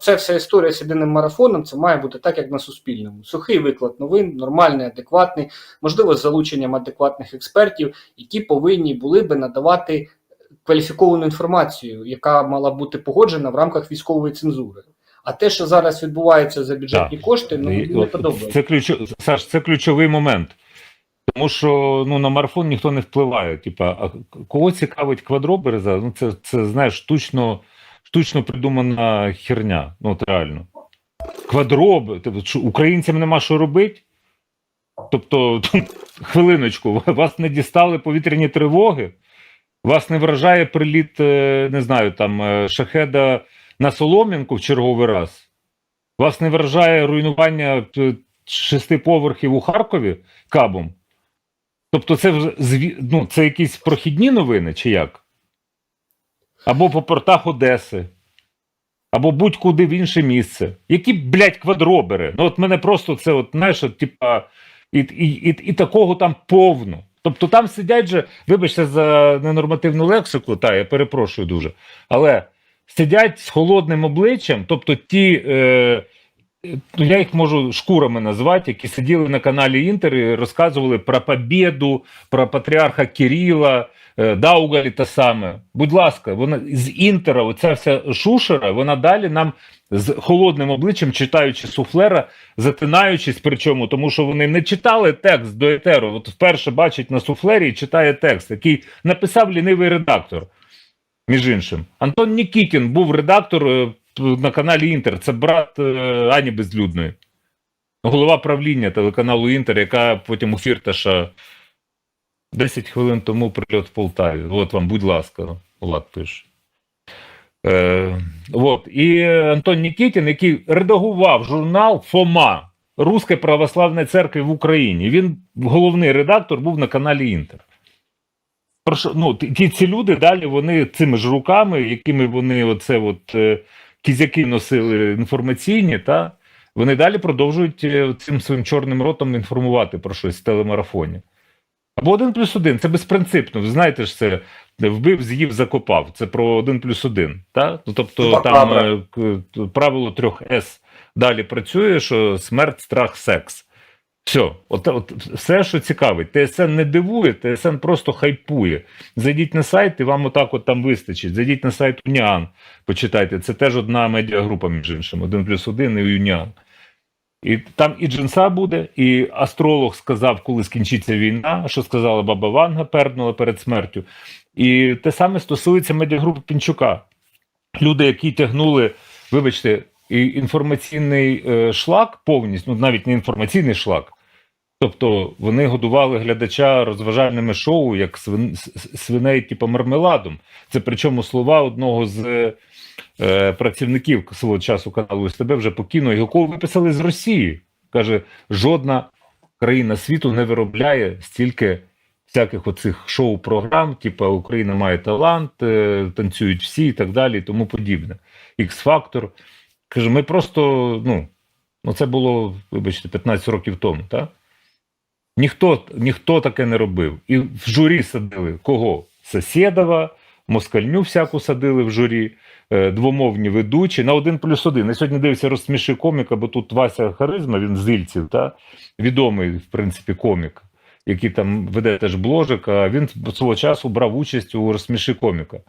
Це вся історія з єдиним марафоном. Це має бути так, як на Суспільному. Сухий виклад новин, нормальний, адекватний, можливо, з залученням адекватних експертів, які повинні були би надавати кваліфіковану інформацію, яка мала бути погоджена в рамках військової цензури. А те, що зараз відбувається за бюджетні Так. кошти, ну І не подобається. Це ключо... Саш, це ключовий момент. Тому що ну, на марафон ніхто не впливає. Типа, а кого цікавить квадробереза, ну це, це знаєш, штучно, штучно придумана херня. Ну, от реально. Квадроб, тобто, що, українцям нема що робити. Тобто, хвилиночку, вас не дістали повітряні тривоги, вас не вражає приліт, е, не знаю, там е, шахеда на Солом'янку в черговий раз. Вас не вражає руйнування е, шести поверхів у Харкові кабом? Тобто, це ну, це якісь прохідні новини, чи як? Або по портах Одеси, або будь-куди в інше місце. Які, блядь, квадробери? Ну, от мене просто це, от, знаєш, от, типа, і, і, і, і такого там повно. Тобто там сидять же, вибачте за ненормативну лексику, та я перепрошую дуже, але сидять з холодним обличчям, тобто ті. Е, Ну, я їх можу шкурами назвати, які сиділи на каналі Інтер і розказували про Побєду, про патріарха Кирила, Даугалі та саме. Будь ласка, вона з Інтера, оця вся шушера, вона далі нам з холодним обличчям, читаючи суфлера, затинаючись, причому, тому що вони не читали текст до етеру. От вперше бачить на суфлері і читає текст, який написав лінивий редактор. Між іншим, Антон Нікітін був редактор е, на каналі Інтер. Це брат е, Ані Безлюдної, голова правління телеканалу Інтер, яка потім у Фірташа 10 хвилин тому прильот в Полтаві. От вам, будь ласка, Влад пише. Е, от. І Антон Нікітін, який редагував журнал Фома Руської православної церкви в Україні. Він головний редактор був на каналі Інтер. Ну, ті, ці люди далі вони цими ж руками, якими вони оце от е, кізяки носили інформаційні, та вони далі продовжують е, цим своїм чорним ротом інформувати про щось в телемарафоні. Або один плюс один, це безпринципно. Ви знаєте ж це вбив, з'їв, закопав. Це про один плюс один. Ну, тобто Так, там правда. е, правило трьох С далі працює, що смерть, страх, секс. Все, от, от все, що цікавить. ТСН не дивує, ТСН просто хайпує. Зайдіть на сайт, і вам отак от там вистачить. Зайдіть на сайт Уніан, почитайте. Це теж одна медіагрупа, між іншим, один плюс один і Уніан. І там і джинса буде, і астролог сказав, коли скінчиться війна, що сказала баба Ванга, перднула перед смертю. І те саме стосується медіагрупи Пінчука. Люди, які тягнули, вибачте, інформаційний е, шлак повністю, ну навіть не інформаційний шлак. Тобто вони годували глядача розважальними шоу, як свин, свиней, типу мармеладом. Це причому слова одного з е, працівників свого часу каналу СТБ вже покійно, якого виписали з Росії. Каже, жодна країна світу не виробляє стільки всяких оцих шоу-програм, типу Україна має талант, е, танцюють всі і так далі, і тому подібне. Ікс-фактор. Каже, ми просто, ну, ну це було, вибачте, 15 років тому, так? Ніхто, ніхто таке не робив. І в журі садили кого? Сосєдова, Москальню всяку садили в журі, е, двомовні ведучі на один плюс один. Я сьогодні дивився розсміши коміка, бо тут Вася Харизма, він з Ільців, та? відомий, в принципі, комік, який там веде теж бложик, а він свого часу брав участь у розсміши коміка.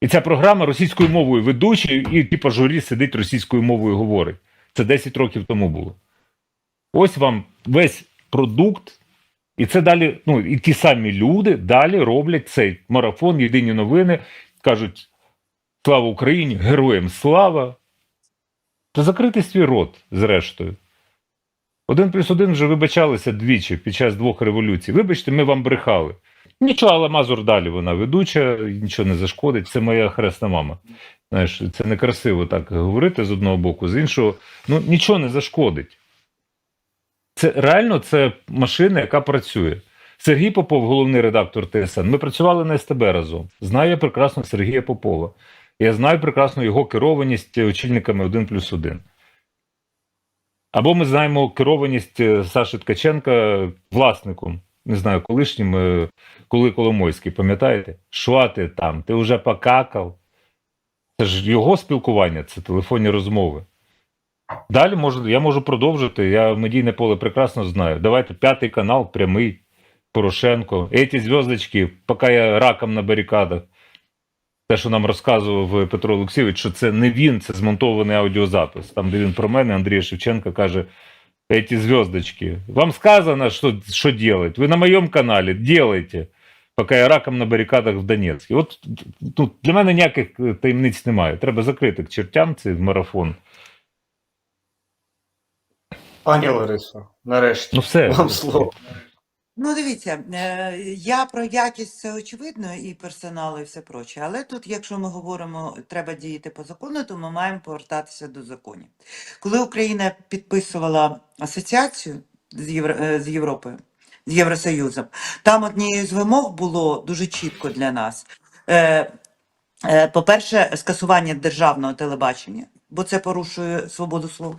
І ця програма російською мовою ведучий, і типу журі сидить російською мовою говорить. Це 10 років тому було. Ось вам весь продукт, і це далі, ну і ті самі люди далі роблять цей марафон, єдині новини, кажуть: слава Україні, героям слава. То закрити свій рот, зрештою. Один плюс один вже вибачалися двічі під час двох революцій. Вибачте, ми вам брехали. Нічого, але Мазур далі вона ведуча, нічого не зашкодить. Це моя хресна мама. Знаєш, це некрасиво так говорити з одного боку, з іншого, ну нічого не зашкодить. Це реально це машина, яка працює. Сергій Попов, головний редактор ТСН. Ми працювали на СТБ разом. Знаю я прекрасно Сергія Попова. Я знаю прекрасно його керованість очільниками 1 плюс 1. Або ми знаємо керованість е, Саші Ткаченка власником, не знаю, колишнім, е, коли Коломойський, пам'ятаєте? Що ти там? Ти вже покакав? Це ж його спілкування, це телефонні розмови. Далі можу, я можу продовжити. Я медійне поле прекрасно знаю. Давайте п'ятий канал, прямий, Порошенко. Еті зв'язочки, поки я раком на барикадах. Те, що нам розказував Петро Олексійович, що це не він, це змонтований аудіозапис. Там, де він про мене, Андрій Шевченко каже: Эти звездочки. Вам сказано, что, что делать. Вы на моем канале делайте, поки я раком на барикадах в Донецьку. От тут для мене ніяких е, таємниць немає. Треба закрити к чертям цей марафон. Пані Ларисо, нарешті. Ну все. Вам слово. Ну, дивіться, е, я про якість це очевидно і персонал, і все проче. Але тут, якщо ми говоримо, треба діяти по закону, то ми маємо повертатися до законів. Коли Україна підписувала асоціацію з, Євро, е, з Європою, з Євросоюзом, там однією з вимог було дуже чітко для нас. Е, По-перше, скасування державного телебачення, бо це порушує свободу слова.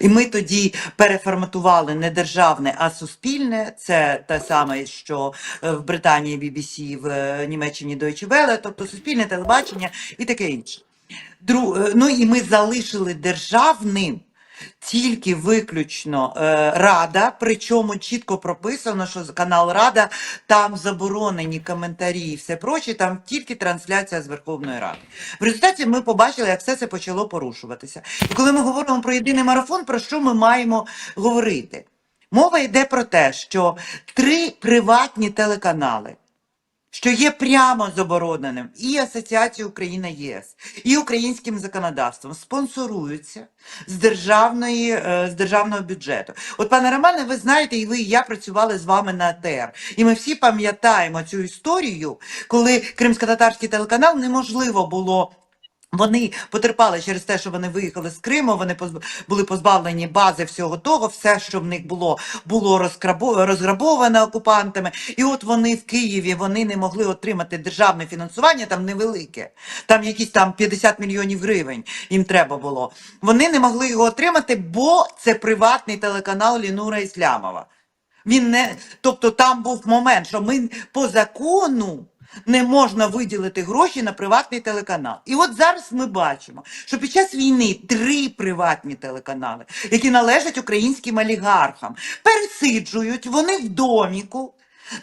І ми тоді переформатували не державне, а суспільне. Це те саме, що е, в Британії BBC, в е, Німеччині Deutsche Welle, тобто суспільне телебачення і таке інше. Дру... е, Ну і ми залишили державним тільки виключно е, Рада, причому чітко прописано, що канал Рада там заборонені коментарі і все проче, там тільки трансляція з Верховної Ради. В результаті ми побачили, як все це почало порушуватися. І коли ми говоримо про єдиний марафон, про що ми маємо говорити? Мова йде про те, що три приватні телеканали, що є прямо забороненим і Асоціацією Україна ЄС, і українським законодавством, спонсоруються з державної е, з державного бюджету. От, пане Романе, ви знаєте, і ви, і я працювали з вами на АТР. І ми всі пам'ятаємо цю історію, коли кримсько-татарський телеканал неможливо було. Вони потерпали через те, що вони виїхали з Криму, вони були позбавлені бази всього того, все, що в них було, було розграбоване окупантами. І от вони в Києві вони не могли отримати державне фінансування, там невелике, там якісь там 50 мільйонів гривень їм треба було. Вони не могли його отримати, бо це приватний телеканал Лінура Іслямова. Він не, тобто там був момент, що ми по закону не можна виділити гроші на приватний телеканал. І от зараз ми бачимо, що під час війни три приватні телеканали, які належать українським олігархам, пересиджують вони в доміку.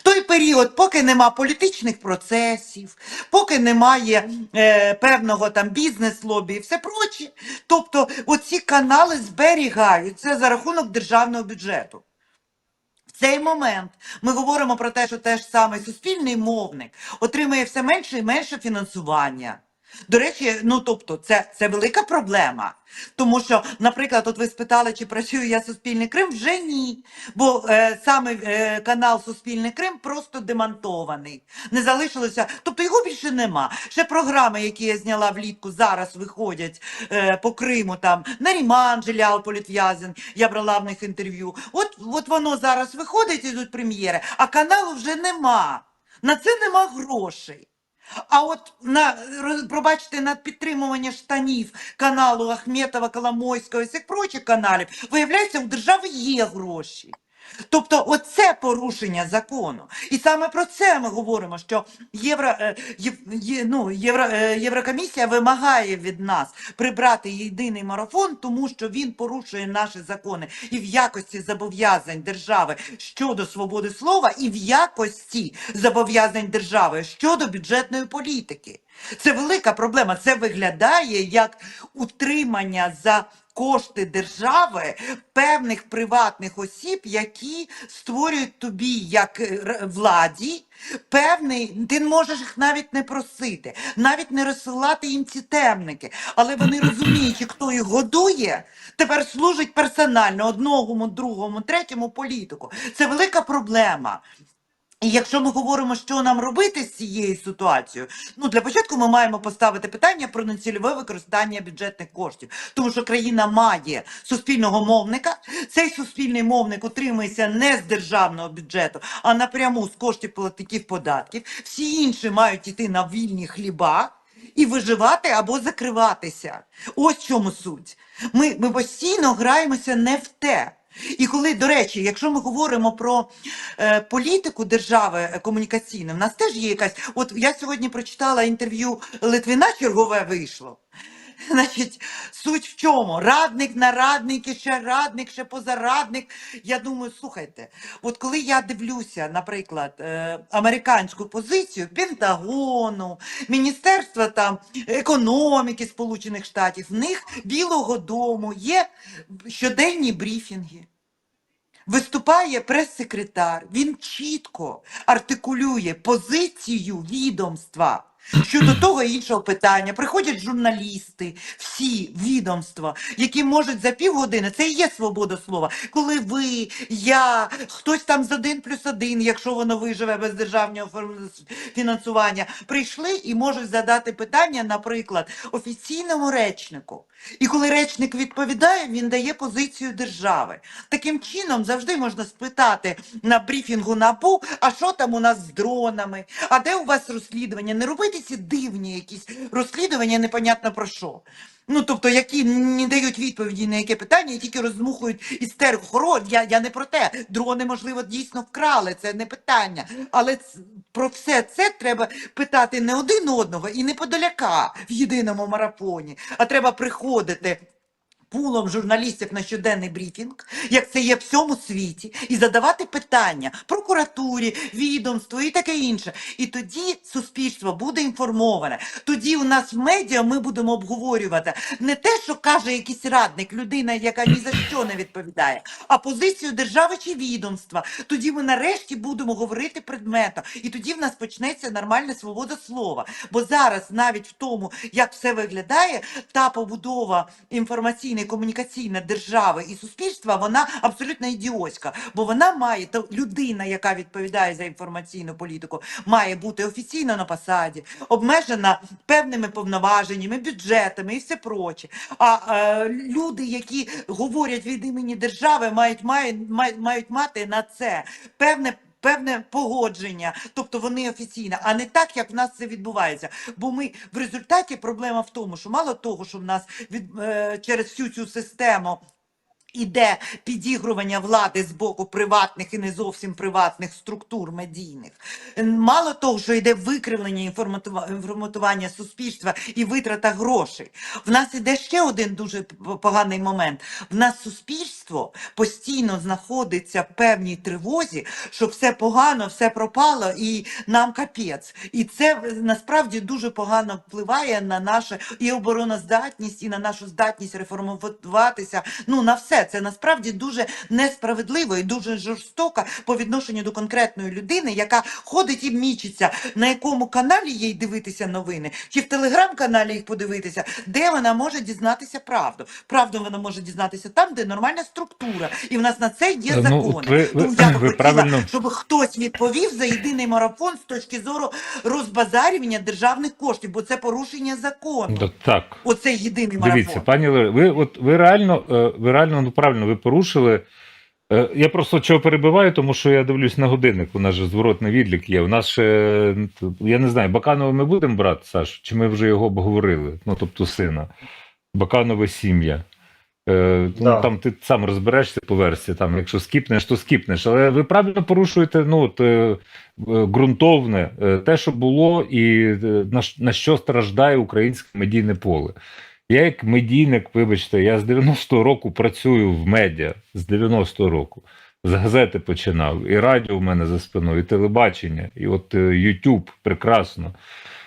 Той період, поки нема політичних процесів, поки немає е, певного там бізнес-лобі і все проче. Тобто оці канали зберігаються за рахунок державного бюджету. Цей момент ми говоримо про те, що теж саме суспільний мовник отримує все менше і менше фінансування. До речі, ну тобто, це, це велика проблема. Тому що, наприклад, от ви спитали, чи працюю я Суспільний Крим, вже ні. Бо е, саме е, канал Суспільний Крим просто демонтований. Не залишилося, тобто його більше нема. Ще програми, які я зняла влітку, зараз виходять е, по Криму. Там Наріман Жилял, політв'язень, я брала в них інтерв'ю. От, от воно зараз виходить, ідуть прем'єри, а каналу вже нема. На це нема грошей. А от на пробачте на підтримування штанів каналу Ахметова, Коломойського і всіх прочих каналів, виявляється, у держави є гроші. Тобто, оце порушення закону. І саме про це ми говоримо, що Євро, е, Єв, є- ну, Євро, е, Єврокомісія вимагає від нас прибрати єдиний марафон, тому що він порушує наші закони і в якості зобов'язань держави щодо свободи слова, і в якості зобов'язань держави щодо бюджетної політики. Це велика проблема. Це виглядає як утримання за кошти держави певних приватних осіб, які створюють тобі як е, владі. Певний, ти можеш їх навіть не просити, навіть не розсилати їм ці темники, але вони розуміючи, хто їх годує, тепер служить персонально одному, другому, третьому політику. Це велика проблема. І якщо ми говоримо, що нам робити з цією ситуацією, ну для початку ми маємо поставити питання про нецільове використання бюджетних коштів, тому що країна має суспільного мовника. Цей суспільний мовник утримується не з державного бюджету, а напряму з коштів платників податків. Всі інші мають йти на вільні хліба. І виживати або закриватися. Ось в чому суть. Ми, ми постійно граємося не в те. І коли, до речі, якщо ми говоримо про е, політику держави е, комунікаційну, в нас теж є якась. От я сьогодні прочитала інтерв'ю Литвина, чергове вийшло. Значить, суть в чому? Радник на радник, і ще радник, ще позарадник. Я думаю, слухайте, от коли я дивлюся, наприклад, е, американську позицію Пентагону, Міністерства там економіки Сполучених Штатів, в них Білого Дому є щоденні брифінги. Виступає прес-секретар, він чітко артикулює позицію відомства щодо того іншого питання. Приходять журналісти, всі відомства, які можуть за півгодини, це і є свобода слова. Коли ви, я, хтось там з один плюс один, якщо воно виживе без державного фінансування, прийшли і можуть задати питання, наприклад, офіційному речнику. І коли речник відповідає, він дає позицію держави. Таким чином завжди можна спитати на брифінгу НАБУ, а що там у нас з дронами, а де у вас розслідування? Не робити ці дивні якісь розслідування, непонятно про що. Ну, тобто, які не дають відповіді на яке питання, і тільки розмухують істерику. Хоро, я, я не про те. Дрони, можливо, дійсно вкрали, це не питання. Але про все це треба питати не один одного і не подаляка в єдиному марафоні, а треба приходити. Пулом журналістів на щоденний брифінг, як це є в всьому світі, і задавати питання прокуратурі, відомству і таке інше. І тоді суспільство буде інформоване. Тоді у нас в медіа ми будемо обговорювати не те, що каже якийсь радник, людина, яка ні за що не відповідає, а позицію держави чи відомства. Тоді ми нарешті будемо говорити предметно. І тоді в нас почнеться нормальна свобода слова. Бо зараз, навіть в тому, як все виглядає, та побудова інформаційна і комунікаційна держави і суспільства, вона абсолютно ідіотська. Бо вона має то людина, яка відповідає за інформаційну політику, має бути офіційно на посаді, обмежена певними повноваженнями, бюджетами і все проче. А е, люди, які говорять від імені держави, мають, мають, мають мати на це певне. Певне погодження, тобто вони офіційно, а не так, як в нас це відбувається. Бо ми в результаті проблема в тому, що мало того, що в нас від е, через всю цю систему іде підігрування влади з боку приватних і не зовсім приватних структур медійних. Мало того, що йде викривлення інформатува- інформатування суспільства і витрата грошей. В нас іде ще один дуже поганий момент. В нас суспільство постійно знаходиться в певній тривозі, що все погано, все пропало і нам капець. І це насправді дуже погано впливає на нашу і обороноздатність, і на нашу здатність реформуватися. Ну на все це насправді дуже несправедливо і дуже жорстоко по відношенню до конкретної людини, яка ходить і мічиться, на якому каналі їй дивитися новини, чи в телеграм-каналі їх подивитися, де вона може дізнатися правду. Правду вона може дізнатися там, де нормальна структура, і в нас на це є Ну, закони. от ви- ви- Тому я би хотіла, правильно- щоб хтось відповів за єдиний марафон з точки зору розбазарювання державних коштів, бо це порушення закону. Так. Оце єдиний марафон. Дивіться, пані Лере, ви от ви реально, е, ви реально ну правильно ви порушили. Е, Я просто чого перебиваю, тому що я дивлюсь на годинник. У нас же зворотний відлік є. У нас ще ну, я не знаю, Баканова ми будемо брати, Саш, чи ми вже його обговорили? Ну тобто сина. Баканове сім'я. Е, ну, Там ти сам розберешся по версії, там, якщо скіпнеш, то скіпнеш. Але ви правильно порушуєте ну, от, е, е, ґрунтовне, е, те, що було, і е, на, на що страждає українське медійне поле. Я як медійник, вибачте, я з 90-го року працюю в медіа з 90-го року. З газети починав, і радіо в мене за спиною, і телебачення, і от е, YouTube прекрасно.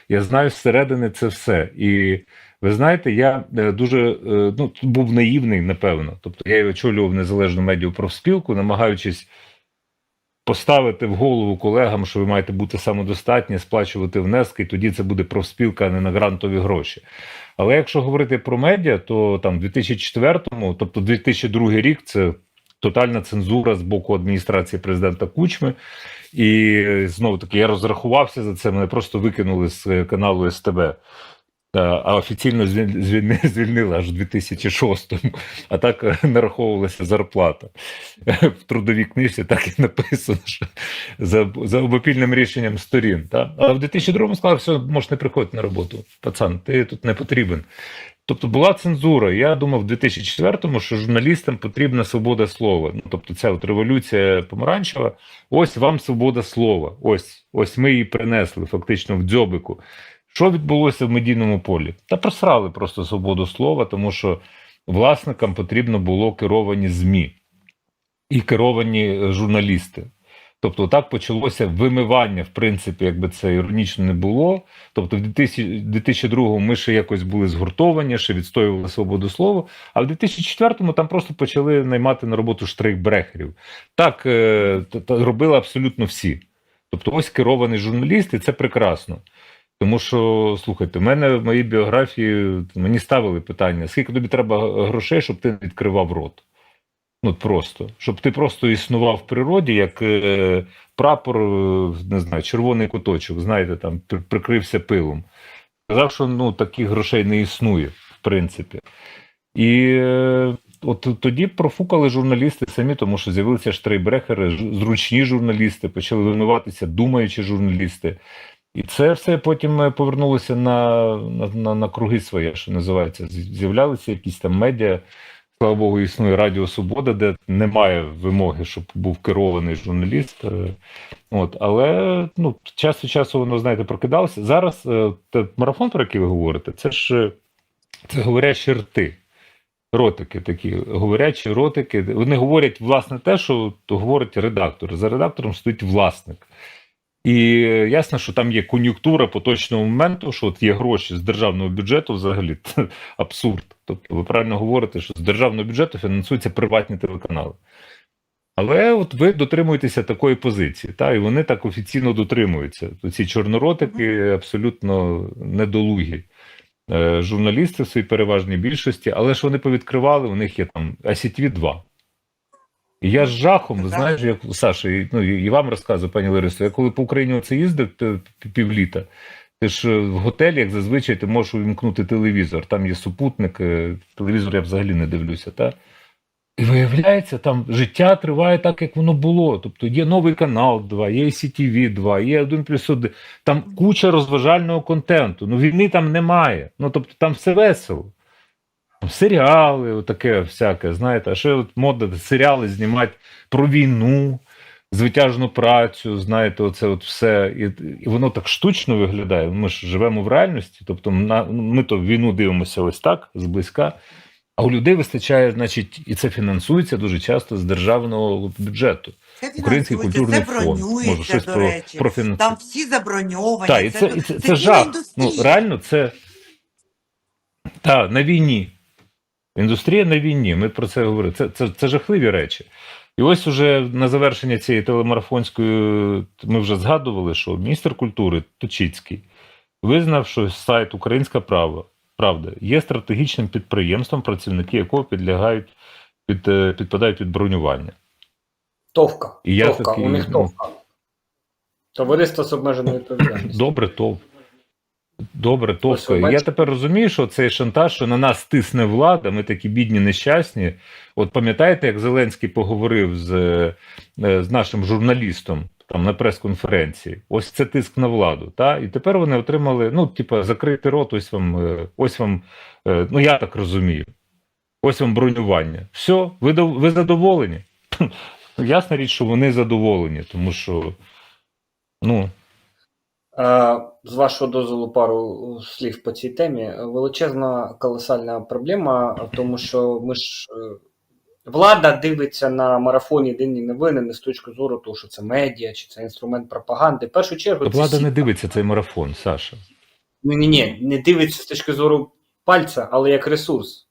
Я знаю зсередини це все. І ви знаєте, я е, дуже е, ну, був наївний, напевно. Тобто я очолював незалежну медіа профспілку, намагаючись поставити в голову колегам, що ви маєте бути самодостатні, сплачувати внески, і тоді це буде профспілка, а не на грантові гроші. Але якщо говорити про медіа, то там в 2004-му, тобто 2002 рік, це тотальна цензура з боку адміністрації президента Кучми. І знову таки я розрахувався за це. Мене просто викинули з е, каналу СТБ. А офіційно звіль- звільни- звільнили аж у 2006-му, а так е, нараховувалася зарплата. В трудовій книжці так і написано, що за, за обопільним рішенням сторін. Та? А в 2002-му сказали, все, можеш не приходити на роботу. Пацан, ти тут не потрібен. Тобто була цензура. Я думав в 2004-му, що журналістам потрібна свобода слова. Ну, тобто, ця от революція помаранчева. Ось вам свобода слова. Ось, ось ми її принесли фактично в дзьобику. Що відбулося в медійному полі? Та просрали просто свободу слова, тому що власникам потрібно було керовані ЗМІ і керовані е, журналісти. Тобто, так почалося вимивання, в принципі, якби це іронічно не було. Тобто, в 2002-му ми ще якось були згуртовані, ще відстоювали свободу слова. А в 2004-му там просто почали наймати на роботу штрейкбрехерів. Так е, робили абсолютно всі. Тобто, ось керований журналіст, і це прекрасно. Тому що, слухайте, в мене в моїй біографії мені ставили питання: скільки тобі треба грошей, щоб ти не відкривав рот? Ну, просто, щоб ти просто існував в природі, як е, прапор, е, не знаю, червоний куточок, знаєте, там прикрився пилом. Сказав, що ну, таких грошей не існує, в принципі. І е, от тоді профукали журналісти самі, тому що з'явилися штрейбрехери, зручні журналісти, почали вимиватися думаючі журналісти. І це все потім е, повернулося на, на, на, круги своє, що називається. З'являлися якісь там медіа. Слава Богу, існує Радіо Свобода, де немає вимоги, щоб був керований журналіст. Е, От, але ну, час від часу воно, знаєте, прокидалося. Зараз е, те марафон, про який ви говорите, це ж це говорячі рти. Ротики такі, говорячі ротики. Вони говорять, власне, те, що говорить редактор. За редактором стоїть власник. І ясно, що там є кон'юнктура поточного моменту, що от є гроші з державного бюджету взагалі абсурд. Тобто, ви правильно говорите, що з державного бюджету фінансуються приватні телеканали. Але от ви дотримуєтеся такої позиції, та, і вони так офіційно дотримуються. Ці чорноротики абсолютно недолугі. Е, журналісти в своїй переважній більшості, але ж вони повідкривали, у них є там ICTV 2. І я з жахом, знаєш, як Саша, і, ну, і вам розказую, пані Ларисо, я коли по Україні оце їздив т- п- півліта, ти ж е, в готелі, як зазвичай, ти можеш увімкнути телевізор, там є супутник, е, телевізор я взагалі не дивлюся. Та? І виявляється, там життя триває так, як воно було. Тобто є новий канал 2, є CTV 2, є 1 плюс 1. Там куча розважального контенту. Ну, війни там немає. Ну, тобто там все весело. Серіали, отаке всяке, знаєте, а ще от мода серіали знімати про війну, звитяжну працю, знаєте, оце от все. І, і воно так штучно виглядає. Ми ж живемо в реальності, тобто на, ми то війну дивимося ось так, зблизька. А у людей вистачає, значить, і це фінансується дуже часто з державного бюджету. Це Український культурний це фонд. Може, щось до про- речі. про фінанси- Там всі заброньовані. Так, і це, і це, це, жах. Ну, реально, це так, на війні. Індустрія на війні. Ми про це говорили. Це, це, це жахливі речі. І ось уже на завершення цієї телемарафонської ми вже згадували, що міністр культури Точицький визнав, що сайт Українська Правда, Правда є стратегічним підприємством, працівники якого підлягають під, е, підпадають під бронювання. Товка. І я товка. такий, У них ну, товка. Товариство з обмеженою відповідальністю. Добре, то. Добре, то Ось Я тепер розумію, що цей шантаж, що на нас тисне влада, ми такі бідні, нещасні. От пам'ятаєте, як Зеленський поговорив з, е, з нашим журналістом там на прес-конференції? Ось це тиск на владу. Та? І тепер вони отримали, ну, типа, закрити рот, ось вам, е, ось вам, е, ну я так розумію. Ось вам бронювання. Все, ви, ви задоволені? Ясна річ, що вони задоволені, тому що, ну. Е, З вашого дозволу, пару слів по цій темі. Величезна колосальна проблема, в тому що ми ж е, влада дивиться на марафон єдині новини не з точки зору того, що це медіа чи це інструмент пропаганди. В першу чергу це влада не дивиться цей марафон, Саша. Ні, ні, ні, не дивиться з точки зору пальця, але як ресурс.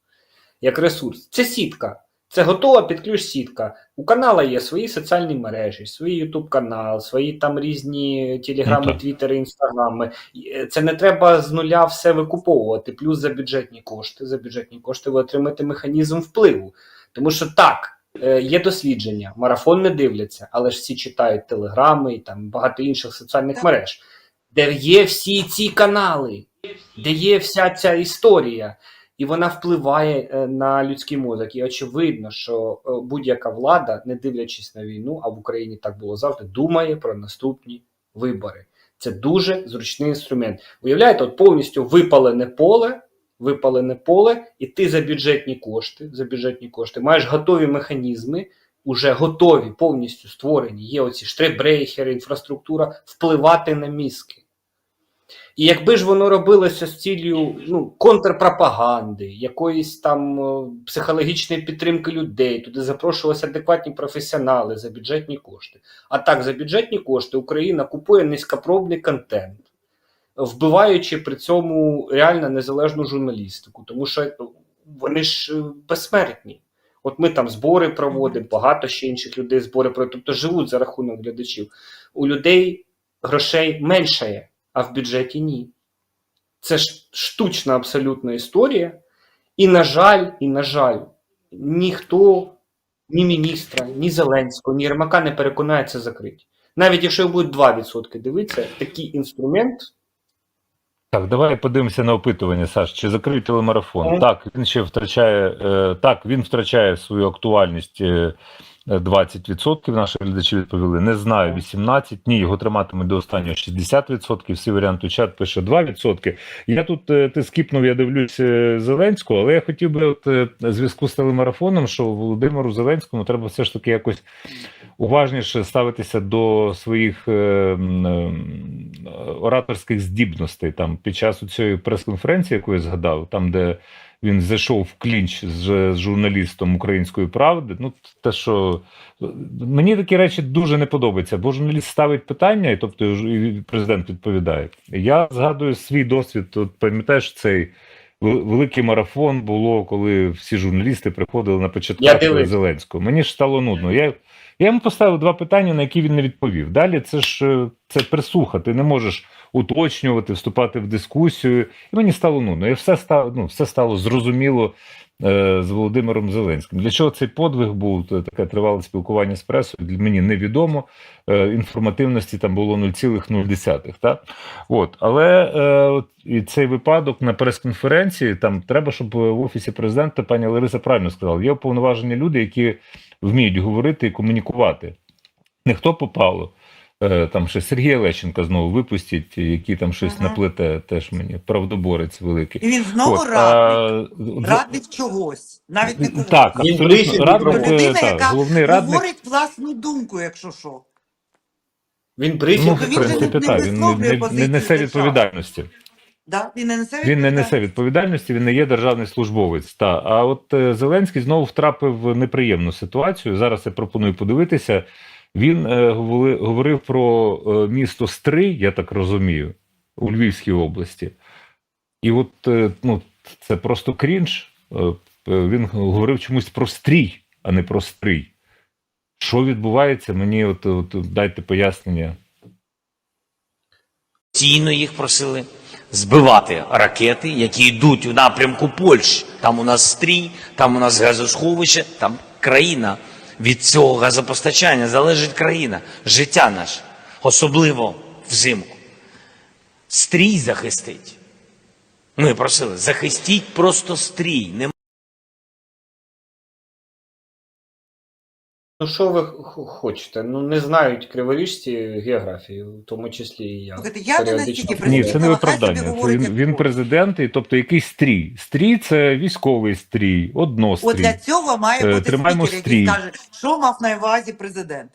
Як ресурс. Це сітка. Це готова під ключ сітка. У канала є свої соціальні мережі, свій Ютуб канал, свої там різні телеграми, Ну, твіттери, інстаграми. Це не треба з нуля все викуповувати. Плюс за бюджетні кошти. За бюджетні кошти ви отримаєте механізм впливу. Тому що так, е, є дослідження, марафон не дивляться, але ж всі читають телеграми і там багато інших соціальних мереж, де є всі ці канали, де є вся ця історія, і вона впливає е, на людський мозок. І очевидно, що е, будь-яка влада, не дивлячись на війну, а в Україні так було завжди, думає про наступні вибори. Це дуже зручний інструмент. Уявляєте, от повністю випалене поле, випалене поле, і ти за бюджетні кошти, за бюджетні кошти маєш готові механізми, уже готові, повністю створені. Є оці штрейбрейхери, інфраструктура, впливати на мізки. І якби ж воно робилося з цілею ну, контрпропаганди, якоїсь там е, психологічної підтримки людей, туди запрошувалися адекватні професіонали за бюджетні кошти. А так, за бюджетні кошти Україна купує низькопробний контент, вбиваючи при цьому реально незалежну журналістику, тому що вони ж е, безсмертні. От ми там збори проводимо, багато ще інших людей збори проводять, тобто живуть за рахунок глядачів. У людей грошей меншає, а в бюджеті ні. Це ж штучна абсолютна історія. І, на жаль, і, на жаль, ніхто, ні міністра, ні Зеленського, ні Єрмака не переконає це закрити. Навіть якщо буде 2% дивитися, такий інструмент Так, давай подивимося на опитування, Саш. Чи закрив телемарафон? Мгм. Так, він ще втрачає е, так, він втрачає свою актуальність. Е, е, 20% наших глядачів відповіли. Не знаю, 18%. Ні, його триматимуть до останнього 60%. Всі варіанти чат пише 2%. Я тут е, ти скіпнув, я дивлюсь е, Зеленського, але я хотів би, от е, зв'язку з телемарафоном, що Володимиру Зеленському треба все ж таки якось уважніше ставитися до своїх ораторських здібностей. Там під час цієї прес-конференції, яку я згадав, там, де він зайшов в клінч з, журналістом української правди. Ну, те, що мені такі речі дуже не подобаються, бо журналіст ставить питання, і тобто і президент відповідає. Я згадую свій досвід. От пам'ятаєш цей. Вел- Великий марафон було, коли всі журналісти приходили на початку. Зеленського. Мені ж стало нудно. Я, я йому поставив два питання, на які він не відповів. Далі це ж е, це присуха. Ти не можеш уточнювати, вступати в дискусію. І мені стало нудно. І все стало, ну, все стало зрозуміло з Володимиром Зеленським. Для чого цей подвиг був? Таке тривале спілкування з пресою. Для мені невідомо. Е, інформативності там було 0,0. Та? От. Але е, от, і цей випадок на прес-конференції там треба, щоб в офісі президента пані Лариса правильно сказала. Є уповноважені люди, які вміють говорити і комунікувати. Не хто попало. Е, Там ще Сергія Лещенка знову випустять, який там щось Ага. наплете, теж мені правдоборець великий. І він знову От, радник. а, Радник чогось. Навіть не когось. Так, абсолютно. Радник, е, Людина, так, яка головний радник. Говорить власну думку, якщо що. він Ну. Тобто в він принципі, не так, він не, висловлює не, не несе відповідальності. Да? Він не несе Він не несе відповідальності. відповідальності, він не є державний службовець. Та. А от е, Зеленський знову втрапив в неприємну ситуацію. Зараз я пропоную подивитися. Він е, говорив про е, місто Стрий, я так розумію, у Львівській області. І от е, ну, це просто крінж. Він говорив чомусь про стрій, а не про стрий. Що відбувається? Мені от, от дайте пояснення. Постійно їх просили збивати ракети, які йдуть в напрямку Польщі. Там у нас стрій, там у нас газосховище, там країна. Від цього газопостачання залежить країна, життя наше, особливо взимку. Стрій захистить. Ми просили, захистіть просто стрій. Ну, що ви хочете? Ну, не знають криворіжці географії, в тому числі і я. Слухайте, я не настільки Ні, це не виправдання. Це він, він президент, і тобто якийсь стрій. Стрій це військовий стрій, однострій. От для цього має Е, бути тримаємо спікер, стрій. який скаже, що мав на увазі президент.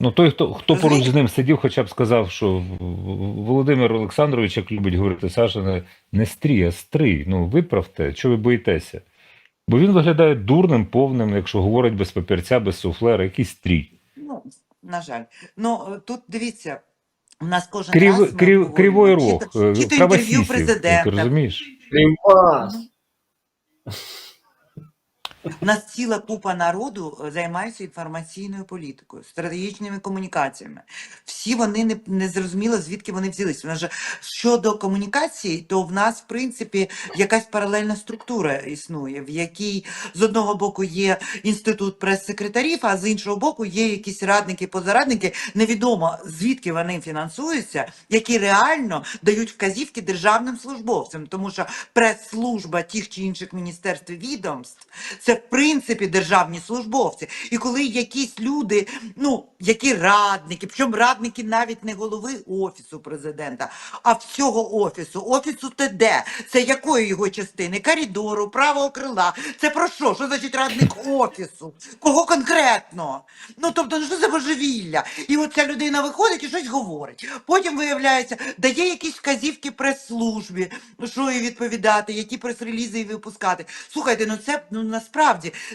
Ну той, хто хто поруч з ним сидів, хоча б сказав, що Володимир Олександрович, як любить говорити Саша, не, не стрій, а стрій. Ну виправте, що ви боїтеся? Бо він виглядає дурним, повним, якщо говорить без папірця, без суфлера, якийсь стрій. Ну, на жаль. Ну, е, тут дивіться, у нас кожен Крив, раз крив, кривой кривий чи то- е, чи то інтерв'ю президента. ти розумієш? Крім вас. У нас ціла купа народу е, займається інформаційною політикою, стратегічними комунікаціями. Всі вони не, не зрозуміло, звідки вони взялись. У нас же щодо комунікації, то в нас, в принципі, якась паралельна структура існує, в якій з одного боку є інститут прес-секретарів, а з іншого боку є якісь радники, позарадники. Невідомо звідки вони фінансуються, які реально дають вказівки державним службовцям, тому що прес-служба тих чи інших міністерств і відомств це Це в принципі державні службовці. І коли якісь люди, ну які радники, причому радники навіть не голови офісу президента, а всього офісу, офісу ТД, це якої його частини? Коридору, правого крила. Це про що? Що значить радник офісу? Кого конкретно? Ну тобто, ну що за божевілля? І от ця людина виходить і щось говорить. Потім виявляється, дає якісь вказівки прес-службі, що їй відповідати, які прес-релізи їй випускати. Слухайте, ну це ну насправді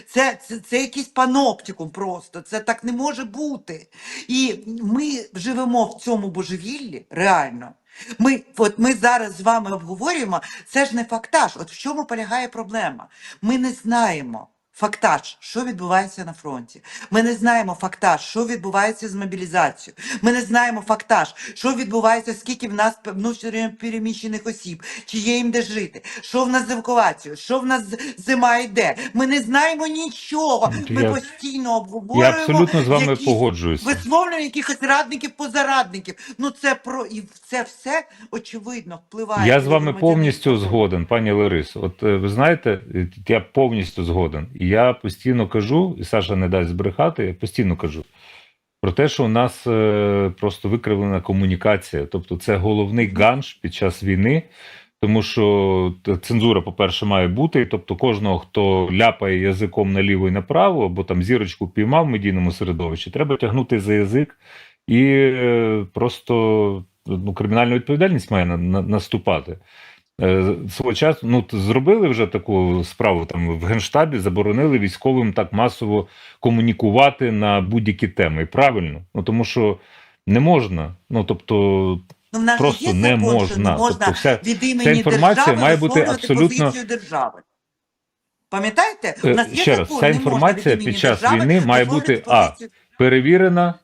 це, це, це якийсь паноптикум просто. Це так не може бути. І ми живемо в цьому божевіллі реально. Ми, от ми зараз з вами обговорюємо, це ж не фактаж. От в чому полягає проблема? Ми не знаємо. Фактаж, що відбувається на фронті. Ми не знаємо фактаж, що відбувається з мобілізацією. Ми не знаємо фактаж, що відбувається, скільки в нас внутрішньо переміщених осіб, чи є їм де жити, що в нас з евакуацією, що в нас зима йде. Ми не знаємо нічого. Ну, Ми я- постійно Я обговорюємо. абсолютно з вами якісь погоджуюся. Висловлювання якихось радників позарадників. Ну це про і це все очевидно впливає. Я з вами повністю згоден, пані Ларисо. От е, ви знаєте, я повністю згоден. Я постійно кажу, і Саша не дасть збрехати, я постійно кажу про те, що у нас е, просто викривлена комунікація. Тобто, це головний ганж під час війни. Тому що цензура, по-перше, має бути. Тобто, кожного, хто ляпає язиком наліво і направо, або там зірочку піймав в медійному середовищі, треба тягнути за язик і е, просто ну, кримінальна відповідальність має на, на, наступати. Е, Свого часу ну, зробили вже таку справу там в Генштабі, заборонили військовим так масово комунікувати на будь-які теми. Правильно, ну тому що не можна. Ну тобто, Ну, в нас просто є не закон, можна. не можна Тобто, вся від імені ця інформація держави має бути абсолютно- позицію держави. Пам'ятаєте? У Е, нас є ще раз, закон, ця інформація під час війни має бути, а, позицію. перевірена,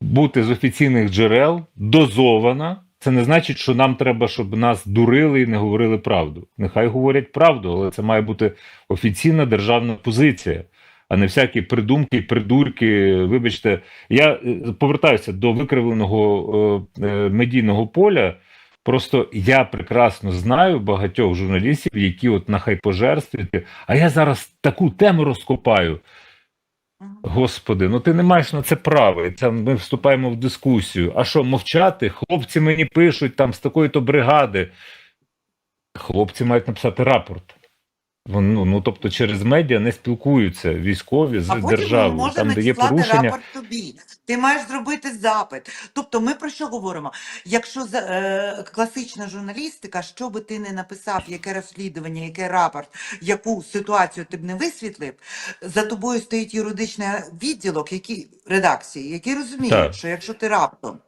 бути з офіційних джерел, дозована. Це не значить, що нам треба, щоб нас дурили і не говорили правду. Нехай говорять правду, але це має бути офіційна державна позиція, а не всякі придумки, придурки. Вибачте, я е, повертаюся до викривленого е, е, медійного поля. Просто я прекрасно знаю багатьох журналістів, які от на хайпожерстві, а я зараз таку тему розкопаю. Господи, ну ти не маєш на це права. Це ми вступаємо в дискусію. А що, мовчати? Хлопці мені пишуть там з такої-то бригади. Хлопці мають написати рапорт. Ну, ну тобто через медіа не спілкуються військові з А потім державою. може Там, де є порушення. рапорт тобі. Ти маєш зробити запит. Тобто, ми про що говоримо? Якщо е, класична журналістика, що би ти не написав, яке розслідування, яке рапорт, яку ситуацію ти б не висвітлив, за тобою стоїть юридичний відділок, які редакції, які розуміють, Так. що якщо ти раптом.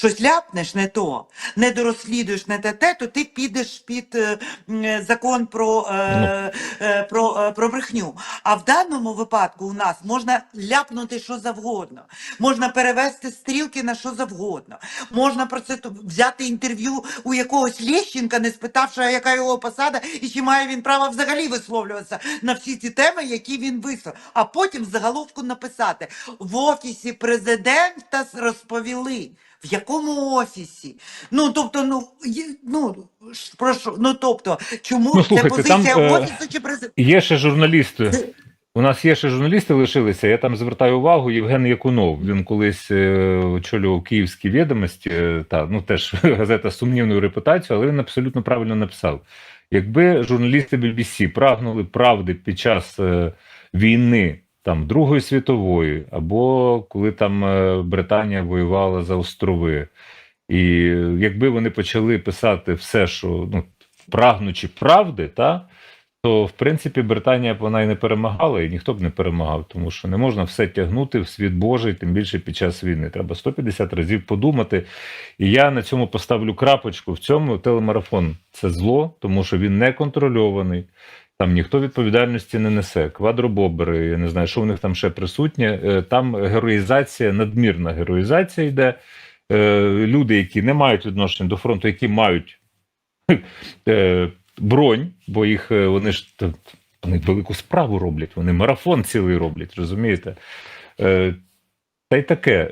Щось ляпнеш не то, не дорозслідуєш не те, те, то ти підеш під е, е, закон про, е, е, про, е, про брехню. А в даному випадку у нас можна ляпнути що завгодно, можна перевести стрілки на що завгодно, можна про це взяти інтерв'ю у якогось Лещенка, не спитавши, яка його посада, і чи має він право взагалі висловлюватися на всі ті теми, які він висловив. А потім заголовку написати в офісі президента розповіли. В якому офісі? Ну тобто, ну є- ну прошу, ну тобто, чому Ну, це слухайте, там, позиція е, офісу чи президента? Є ще журналісти. У нас є ще журналісти лишилися. Я там звертаю увагу. Євген Якунов. Він колись е, очолював київські відомості. е, Та ну теж газета з сумнівною репутацією, але він абсолютно правильно написав. Якби журналісти BBC прагнули правди під час війни, там Другої світової, або коли там е, Британія воювала за острови, і якби вони почали писати все, що ну прагнучи правди, та то в принципі Британія б вона і не перемагала, і ніхто б не перемагав, тому що не можна все тягнути в світ Божий, тим більше під час війни. Треба 150 разів подумати. І я на цьому поставлю крапочку. В цьому телемарафон це зло, тому що він не контрольований. Там ніхто відповідальності не несе. Квадробобери, я не знаю, що в них там ще присутнє. Е, Там героїзація, надмірна героїзація йде. Е, Люди, які не мають відношення до фронту, які мають е, бронь, бо їх вони ж вони велику справу роблять, вони марафон цілий роблять, розумієте? Та й таке.